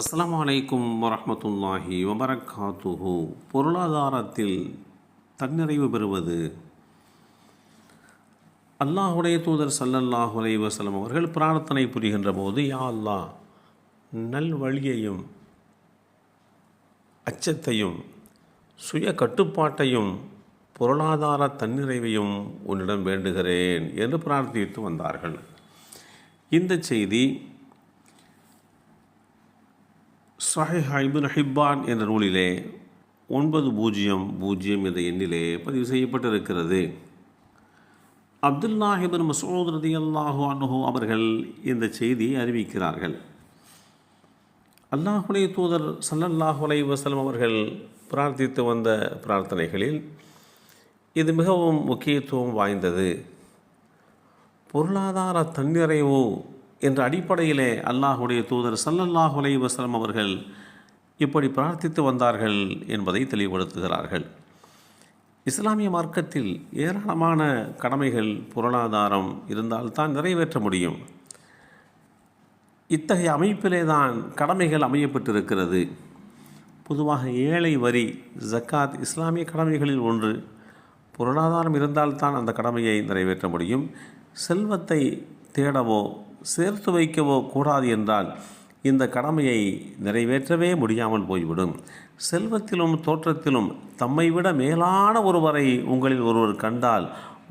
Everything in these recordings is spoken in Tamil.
அஸ்லாம் வலைக்கும் வரமத்துல்லாஹி வபரகாத்துஹு. பொருளாதாரத்தில் தன்னிறைவு பெறுவது. அல்லாஹுடைய தூதர் சல்லல்லாஹு அலைவசலம் அவர்கள் பிரார்த்தனை புரிகின்ற போது யா அல்லாஹ் நல் வழியையும் அச்சத்தையும் சுய கட்டுப்பாட்டையும் பொருளாதார தன்னிறைவையும் உன்னிடம் வேண்டுகிறேன் என்று பிரார்த்தித்து வந்தார்கள். இந்த செய்தி சஹிஹ் இப்னு ஹிப்பான் என்ற நூலிலே ஒன்பது பூஜ்ஜியம் பூஜ்ஜியம் என்ற எண்ணிலே பதிவு செய்யப்பட்டிருக்கிறது. அப்துல்லாஹிபின் மசூத் ரதி அல்லாஹு அனுஹு அவர்கள் இந்த செய்தியை அறிவிக்கிறார்கள். அல்லாஹுலே தூதர் சல்லல்லாஹு அலை வசலம் அவர்கள் பிரார்த்தித்து வந்த பிரார்த்தனைகளில் இது மிகவும் முக்கியத்துவம் வாய்ந்தது. பொருளாதார தன்னிறைவு என்ற அடிப்படையிலே அல்லாஹுடைய தூதர் சல்லல்லாஹ் அலைஹி அவர்கள் இப்படி பிரார்த்தித்து வந்தார்கள் என்பதை தெளிவுபடுத்துகிறார்கள். இஸ்லாமிய மார்க்கத்தில் ஏராளமான கடமைகள் பொருளாதாரம் இருந்தால்தான் நிறைவேற்ற முடியும். இத்தகைய அமைப்பிலே தான் கடமைகள் அமையப்பட்டிருக்கிறது. பொதுவாக ஏழை வரி ஜக்காத் இஸ்லாமிய கடமைகளில் ஒன்று. பொருளாதாரம் இருந்தால்தான் அந்த கடமையை நிறைவேற்ற முடியும். செல்வத்தை தேடவோ சேர்த்து வைக்கவோ கூடாது என்றால் இந்த கடமையை நிறைவேற்றவே முடியாமல் போய்விடும். செல்வத்திலும் தோற்றத்திலும் தம்மை விட மேலான ஒருவரை உங்களில் ஒருவர் கண்டால்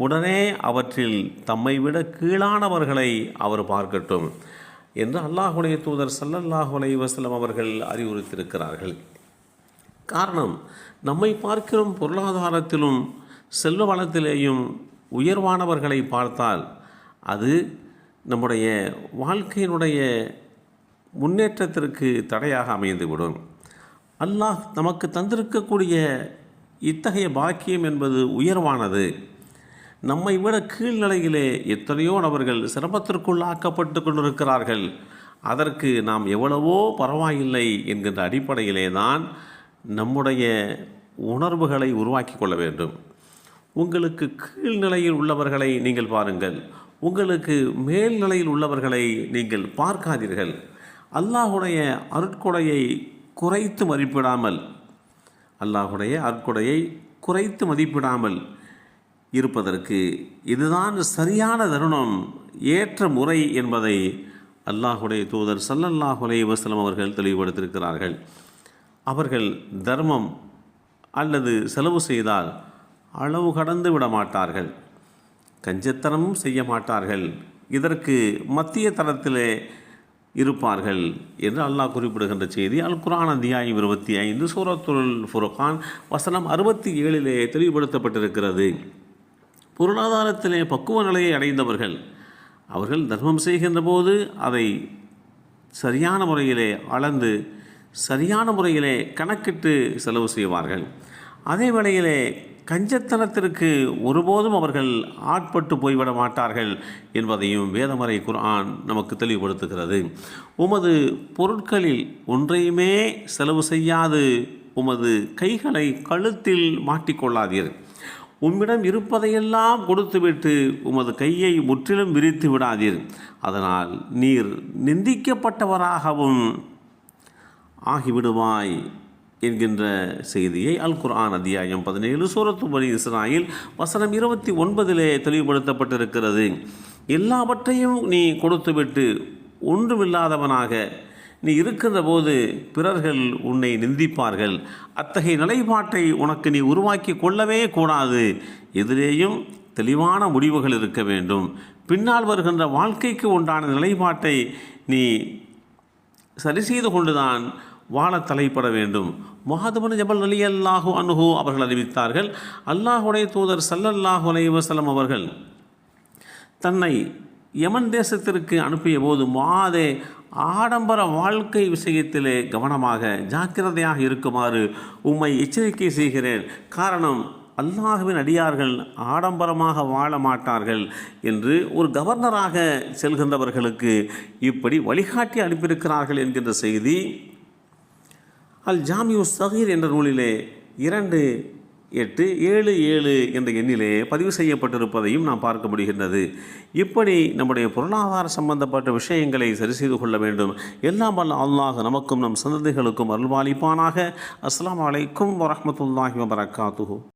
உடனே அவற்றில் தம்மை விட கீழானவர்களை அவர் பார்க்கட்டும் என்று அல்லாஹுடைய தூதர் சல்லல்லாஹு அலைஹி வஸல்லம் அவர்கள் அறிவுறுத்தியிருக்கிறார்கள். காரணம் நம்மை பார்க்கிறோம் பொருளாதாரத்திலும் செல்வ வளத்திலேயும் உயர்வானவர்களை பார்த்தால் அது நம்முடைய வாழ்க்கையினுடைய முன்னேற்றத்திற்கு தடையாக அமைந்துவிடும். அல்லாஹ் நமக்கு தந்திருக்கக்கூடிய இத்தகைய பாக்கியம் என்பது உயர்வானது. நம்மை விட கீழ்நிலையிலே எத்தனையோ நபர்கள் சிரமத்திற்குள்ளாக்கப்பட்டு கொண்டிருக்கிறார்கள். அதற்கு நாம் எவ்வளவோ பரவாயில்லை என்கின்ற அடிப்படையிலே தான் நம்முடைய உணர்வுகளை உருவாக்கி கொள்ள வேண்டும். உங்களுக்கு கீழ்நிலையில் உள்ளவர்களை நீங்கள் பாருங்கள். உங்களுக்கு மேல்நிலையில் உள்ளவர்களை நீங்கள் பார்க்காதீர்கள். அல்லாஹுடைய அருட்கொடையை குறைத்து மதிப்பிடாமல் அல்லாஹுடைய அருட்கொடையை குறைத்து மதிப்பிடாமல் இருப்பதற்கு இதுதான் சரியான தருணம் ஏற்ற முறை என்பதை அல்லாஹுடைய தூதர் சல்லல்லாஹுலே வசலம் அவர்கள் தெளிவுபடுத்தியிருக்கிறார்கள். அவர்கள் தர்மம் அல்லது செலவு செய்தால் அளவு கடந்து விட மாட்டார்கள். கஞ்சத்தனமும் செய்ய மாட்டார்கள். இதற்கு மத்திய தரத்திலே இருப்பார்கள் என்று அல்லாஹ் குறிப்பிடுகின்ற செய்தி. அல் குரான் அத்தியாயம் இருபத்தி ஐந்து சூரத்துல் ஃபுர்கான் வசனம் அறுபத்தி ஏழிலே தெளிவுபடுத்தப்பட்டிருக்கிறது. பொருளாதாரத்திலே பக்குவ நிலையை அடைந்தவர்கள் அவர்கள் தர்மம் செய்கின்ற போது அதை சரியான முறையிலே அளந்து சரியான முறையிலே கணக்கிட்டு செலவு செய்வார்கள். அதே வேளையிலே கஞ்சத்தனத்திற்கு ஒருபோதும் அவர்கள் ஆட்பட்டு போய்விட மாட்டார்கள் என்பதையும் வேதமறை குரான் நமக்கு தெளிவுபடுத்துகிறது. உமது பொருட்களில் ஒன்றையுமே செலவு செய்யாது. உமது கைகளை கழுத்தில் மாட்டிக்கொள்ளாதீர் உம்மிடம் இருப்பதையெல்லாம் கொடுத்துவிட்டு உமது கையை முற்றிலும் விரித்து விடாதீர். அதனால் நீர் நிந்திக்கப்பட்டவராகவும் ஆகிவிடுவாய். என்கின்ற செய்தியை அல் குர்ஆன் அத்தியாயம் பதினேழு சூரத்து பனி இஸ்ராயில் வசனம் இருபத்தி ஒன்பதிலே தெளிவுபடுத்தப்பட்டிருக்கிறது. எல்லாவற்றையும் நீ கொடுத்துவிட்டு ஒன்றுமில்லாதவனாக நீ இருக்கின்ற போது பிறர்கள் உன்னை நிந்திப்பார்கள். அத்தகைய நிலைப்பாட்டை உனக்கு நீ உருவாக்கி கொள்ளவே கூடாது. எதிரேயும் தெளிவான முடிவுகள் இருக்க வேண்டும். பின்னால் வருகின்ற வாழ்க்கைக்கு உண்டான நிலைப்பாட்டை நீ சரி செய்து கொண்டுதான் வாழ தலைப்பட வேண்டும். மொஹாதுபன் ஜபல் அலி அல்லாஹூ அனுஹு அவர்கள் அறிவித்தார்கள் அல்லாஹுடைய தூதர் சல்லல்லாஹு அலைவசலம் அவர்கள் தன்னை யமன் தேசத்திற்கு அனுப்பிய போது மாதே ஆடம்பர வாழ்க்கை விஷயத்திலே கவனமாக ஜாக்கிரதையாக இருக்குமாறு உம்மை எச்சரிக்கை செய்கிறேன். காரணம் அல்லாஹுவின் அடியார்கள் ஆடம்பரமாக வாழ மாட்டார்கள் என்று ஒரு கவர்னராக செல்கின்றவர்களுக்கு இப்படி வழிகாட்டி அனுப்பியிருக்கிறார்கள் என்கின்ற செய்தி அல் ஜாமியு சகீர் என்ற நூலிலே இரண்டு எட்டு ஏழு ஏழு என்ற எண்ணிலே பதிவு செய்யப்பட்டிருப்பதையும் நாம் பார்க்க முடிகின்றது. இப்படி நம்முடைய பொருளாதார சம்பந்தப்பட்ட விஷயங்களை சரி செய்து கொள்ள வேண்டும். எல்லாம் வல்ல அல்லாஹ் நமக்கும் நம் சந்ததிகளுக்கும் அருள்வாளிப்பானாக அஸ்லாம் அலைக்கும் வரமத்துல்லாஹி வபரகாத்துஹு.